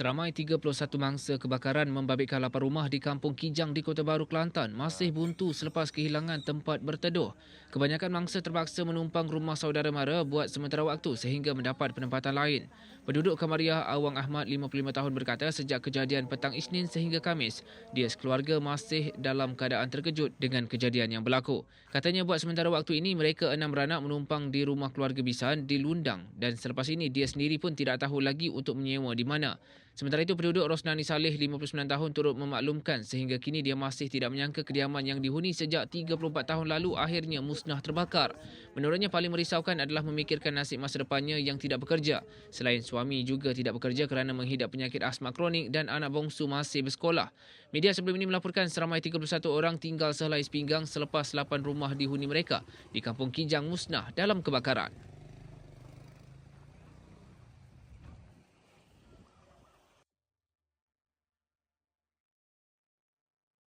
Seramai 31 mangsa kebakaran membabitkan 8 rumah di Kampung Kijang di Kota Baru, Kelantan masih buntu selepas kehilangan tempat berteduh. Kebanyakan mangsa terpaksa menumpang rumah saudara mara buat sementara waktu sehingga mendapat penempatan lain. Penduduk Kamariah Awang Ahmad 55 tahun berkata sejak kejadian petang Isnin sehingga Kamis, dia sekeluarga masih dalam keadaan terkejut dengan kejadian yang berlaku. Katanya buat sementara waktu ini mereka enam beranak menumpang di rumah keluarga Bisan di Lundang dan selepas ini dia sendiri pun tidak tahu lagi untuk menyewa di mana. Sementara itu, penduduk Rosnani Saleh, 59 tahun, turut memaklumkan sehingga kini dia masih tidak menyangka kediaman yang dihuni sejak 34 tahun lalu akhirnya musnah terbakar. Menurutnya, paling merisaukan adalah memikirkan nasib masa depannya yang tidak bekerja. Selain suami juga tidak bekerja kerana menghidap penyakit asma kronik dan anak bongsu masih bersekolah. Media sebelum ini melaporkan seramai 31 orang tinggal sehelai sepinggang selepas 8 rumah dihuni mereka di Kampung Kijang musnah dalam kebakaran.